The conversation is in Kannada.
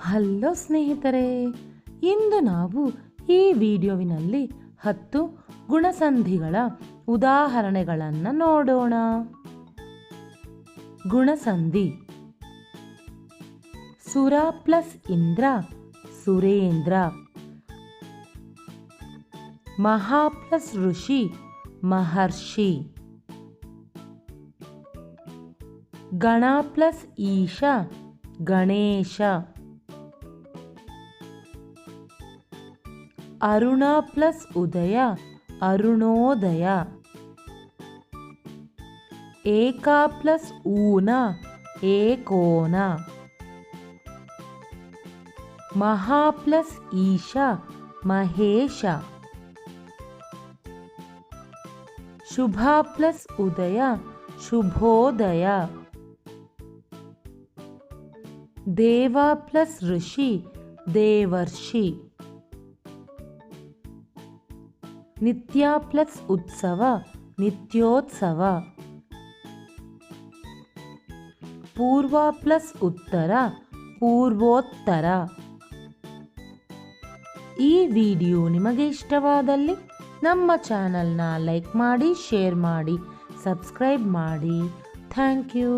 ಹಲೋ ಸ್ನೇಹಿತರೆ, ಇಂದು ನಾವು ಈ ವಿಡಿಯೋವಿನಲ್ಲಿ ಹತ್ತು ಗುಣಸಂಧಿಗಳ ಉದಾಹರಣೆಗಳನ್ನು ನೋಡೋಣ. ಗುಣಸಂಧಿ ಸುರ ಪ್ಲಸ್ ಇಂದ್ರ, ಸುರೇಂದ್ರ. ಮಹಾ ಪ್ಲಸ್ ಋಷಿ, ಮಹರ್ಷಿ. ಗಣ ಪ್ಲಸ್ ಈಶ, ಗಣೇಶ. ಅರುಣ ಪ್ಲಸ್ ಉದಯ ಅರುಣೋದಯ ಏಕ ಪ್ಲಸ್ ಊನ ಏಕೋನ ಮಹಾ ಪ್ಲಸ್ ಈಶ ಮಹೇಶ ಶುಭ ಪ್ಲಸ್ ಉದಯ ಶುಭೋದಯ ದೇವ ಪ್ಲಸ್ ಋಷಿ ದೇವರ್ಷಿ ನಿತ್ಯ ಪ್ಲಸ್ ಉತ್ಸವ, ನಿತ್ಯೋತ್ಸವ. ಪೂರ್ವ ಪ್ಲಸ್ ಉತ್ತರ, ಪೂರ್ವೋತ್ತರ. ಈ ವಿಡಿಯೋ ನಿಮಗೆ ಇಷ್ಟವಾದಲ್ಲಿ ನಮ್ಮ ಚಾನಲ್ನ ಲೈಕ್ ಮಾಡಿ, ಶೇರ್ ಮಾಡಿ, ಸಬ್ಸ್ಕ್ರೈಬ್ ಮಾಡಿ. Thank you.